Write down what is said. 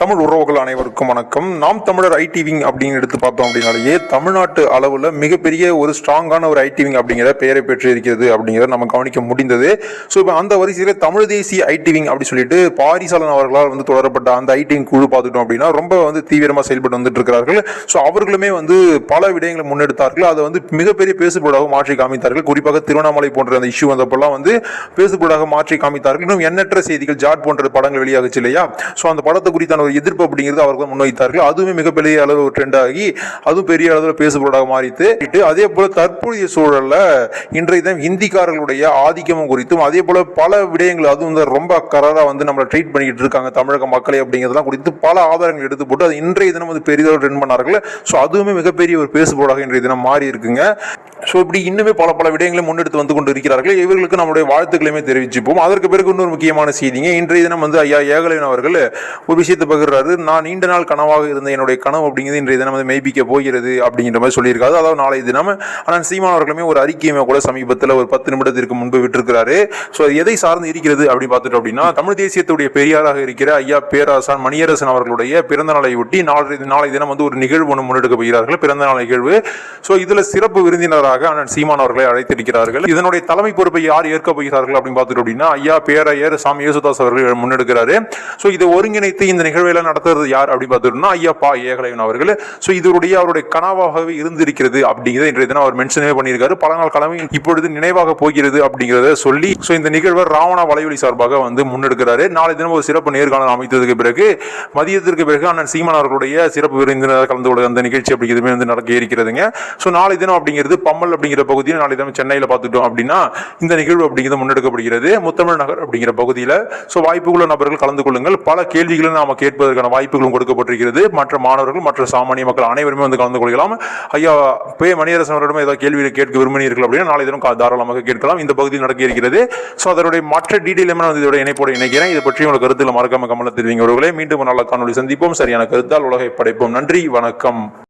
தமிழ் உறவுகள் அனைவருக்கும் வணக்கம். நாம் தமிழர் ஐடி விங் அப்படின்னு எடுத்து பார்த்தோம் அப்படின்னாலேயே தமிழ்நாட்டு அளவில் மிகப்பெரிய ஒரு ஸ்ட்ராங்கான ஒரு ஐடி விங் அப்படிங்கிற பெயரை பெற்று இருக்கிறது அப்படிங்கிறத நம்ம கவனிக்க முடிந்தது. ஸோ இப்போ அந்த வரிசையில் தமிழ் தேசிய ஐடி விங் அப்படி சொல்லிட்டு பாரிசாலன் அவர்களால் வந்து தொடரப்பட்ட அந்த ஐடி விங் குழு பார்த்துட்டோம் அப்படின்னா ரொம்ப வந்து தீவிரமாக செயல்பட்டு வந்துட்டு இருக்கிறார்கள். ஸோ அவர்களுமே வந்து பல விடயங்களை முன்னெடுத்தார்கள். அதை வந்து மிகப்பெரிய பேசுபொருளாக மாற்றி காமித்தார்கள். குறிப்பாக திருவண்ணாமலை போன்ற அந்த இஷ்யூ வந்தப்பெல்லாம் வந்து பேசுபொருளாக மாற்றி காமித்தார்கள். இன்னும் எண்ணற்ற செய்திகள் ஜாட் போன்ற படங்கள் வெளியாகச்சு இல்லையா ஸோ அந்த படத்தை குறித்தான எதிர்ப்பு அப்படிங்கிறது அவர்கள் முன்வைத்தார்கள். அதுவுமே மிகப்பெரிய அளவு ஒரு ட்ரெண்ட் ஆகி அதுவும் பெரிய அளவில் பேசுபொருளாக மாறித்து அதே போல தற்போதைய சூழல்ல இன்றைய தினம் இந்திக்காரர்களுடைய ஆதிக்கமும் குறித்தும் அதே போல பல விடயங்கள் அதுவும் வந்து ரொம்ப கராரா வந்து நம்மளை ட்ரீட் பண்ணிக்கிட்டு இருக்காங்க தமிழக மக்களை அப்படிங்கிறதெல்லாம் குறித்து பல ஆதாரங்கள் எடுத்து போட்டு அது இன்றைய தினம் வந்து பெரிதாக ட்ரெண்ட் பண்ணார்கள். ஸோ அதுவுமே மிகப்பெரிய ஒரு பேசுபொருளாக இன்றைய தினம் மாறி இருக்குங்க. ஸோ இப்படி இன்னுமே பல பல விடயங்களை முன்னெடுத்து வந்து கொண்டு இருக்கிறார்கள் இவர்களுக்கு நம்முடைய வாழ்த்துக்களையுமே தெரிவிச்சுப்போம். அதற்கு பிறகு இன்னொரு முக்கியமான செய்திங்க. இன்றைய தினம் வந்து ஐயா ஏகலைவன் அவர்கள் ஒரு விஷயத்தை பகிர்றாரு நான் நீண்ட நாள் கனவாக இருந்த என்னுடைய கனவு அப்படிங்கிறது இன்றைய தினம் வந்து மெய்ப்பிக்க போகிறது அப்படிங்கிற மாதிரி சொல்லியிருக்காரு. அதாவது நாளைய தினம் ஆனால் சீமான் அவர்களுமே ஒரு அறிக்கையுமே கூட சமீபத்தில் ஒரு பத்து நிமிடத்திற்கு முன்பு விட்டிருக்கிறாரு. ஸோ எதை சார்ந்து இருக்கிறது அப்படின்னு பார்த்துட்டோம் அப்படின்னா தமிழ் தேசியத்துடைய பெரியாராக இருக்கிற ஐயா பேராசான் மணியரசன் அவர்களுடைய பிறந்த நாளை ஒட்டி நாளை நாளை தினம் வந்து ஒரு நிகழ்வு ஒன்று முன்னெடுக்க போகிறார்கள். பிறந்த நாள் நிகழ்வு. ஸோ இதுல சிறப்பு விருந்தினராக அண்ணன் சீமான் அவர்களை அழைத்திருக்கிறார்கள். இதனுடைய தலைமை பொறுப்பை யார் ஏற்க போகிறார்கள் அப்படின்னு பார்த்துட்டோம் அப்படின்னா ஐயா பேரையர் சாமி யேசுதாஸ் அவர்கள் முன்னெடுக்கிறாரு. ஸோ இதை ஒருங்கிணைத்து இந்த நிகழ்வுகளை நடத்துறது யார் அப்படின்னு பார்த்துட்டோம்னா ஐயா பா ஏகலைவன் அவர்கள். ஸோ இதனுடைய அவருடைய கனவாகவே இருந்திருக்கிறது அப்படிங்கிறத இன்றைய தினம் அவர் மென்ஷனே பண்ணியிருக்காரு. பல நாள் கிழமை இப்பொழுது நினைவாக போகிறது அப்படிங்கிறத சொல்லி ஸோ இந்த நிகழ்வை ராவணா வலைவலி சார்பாக வந்து முன்னெடுக்கிறாரு. நாளை தினம் ஒரு சிறப்பு நேர்காணல் அமைத்ததுக்கு பிறகு மதியத்திற்கு பிறகு அண்ணன் சீமான் அவர்களுடைய சிறப்பு விருந்தினர் கலந்து கொள்ள அந்த நிகழ்ச்சி அப்படிங்கிறதுமே வந்து நடக்க இருக்கிறதுங்க. ஸோ நாளை தினம் அப்படிங்கிறது பம்மல் அப்படிங்கிற பகுதியில் நாளை தினம் சென்னையில் பார்த்துட்டோம் அப்படின்னா இந்த நிகழ்வு அப்படிங்கிறது முன்னெடுக்கப்படுகிறது. முத்தமிழ் நகர் அப்படிங்கிற பகுதியில். ஸோ வாய்ப்புள்ள நபர்கள் கலந்து கொள்ளுங்கள். பல கேள்விகளை நாம கேட்டு கேட்பதற்கான வாய்ப்புகளும் கொடுக்கப்பட்டிருக்கிறது. மற்ற மாணவர்கள் மற்ற சாமானிய மக்கள் அனைவருமே வந்து கலந்து கொள்ளலாம் ஐயா பே மணியரசன் அவரிடம் ஏதாவது கேள்வியை கேட்க விரும்பினீர்கள் அப்படின்னா நாளை தினம் தாராளமாக கேட்கலாம். இந்த பகுதியில் நடக்க இருக்கிறது. ஸோ அதனுடைய மற்ற டீட்டெயில் வந்து இதோட இணைப்போடு இணைக்கிறேன். இதை பற்றி உங்களுக்கு கருத்துல மறக்காம கமல தெரிவிங்க மீண்டும் நல்ல காணொலி சந்திப்போம். சரியான கருத்தால் உலகை படைப்போம். நன்றி வணக்கம்.